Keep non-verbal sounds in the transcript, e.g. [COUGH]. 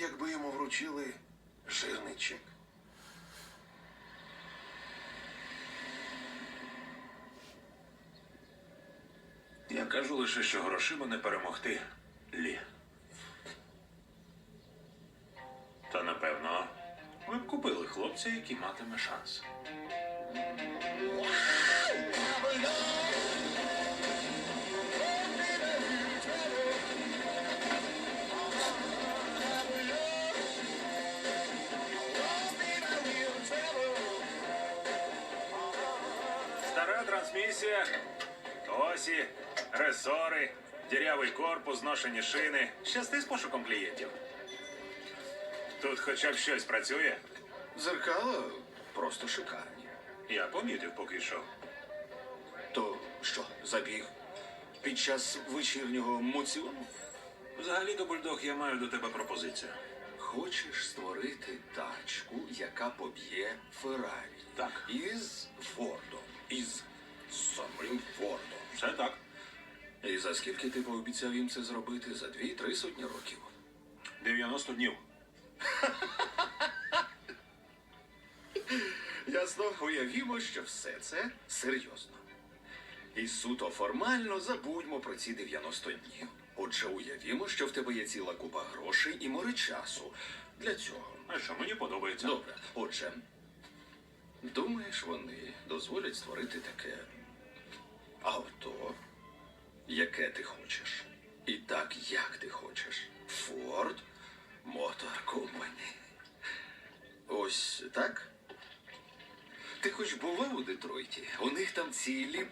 якби йому вручили жирний чек. Я кажу лише, що грошима не перемогти Лі. Та напевно, ви б купили хлопця, який матиме шанс. Трансмісія, осі, ресори, дірявий корпус, зношені шини. Щасти з пошуком клієнтів. Тут хоча б щось працює. Зеркала просто шикарні. Я помітив, поки йшов. То що, забіг під час вечірнього моціону? Взагалі-то, бульдог, я маю до тебе пропозицію. Хочеш створити тачку, яка поб'є Феррарі. Так. Із Фордом. Все так. І за скільки ти пообіцяв їм це зробити? За дві-три сотні років. 90 днів. [LAUGHS] Ясно, уявімо, що все це серйозно. І суто формально забудьмо про ці 90 днів. Отже, уявімо, що в тебе є ціла купа грошей і море часу для цього. А що мені подобається? Добре, отже, думаєш, вони дозволять створити таке авто, яке ти хочеш. І так, як ти хочеш. Ford Motor Company. Ось так? Ти хоч була у Детройті? У них там цілі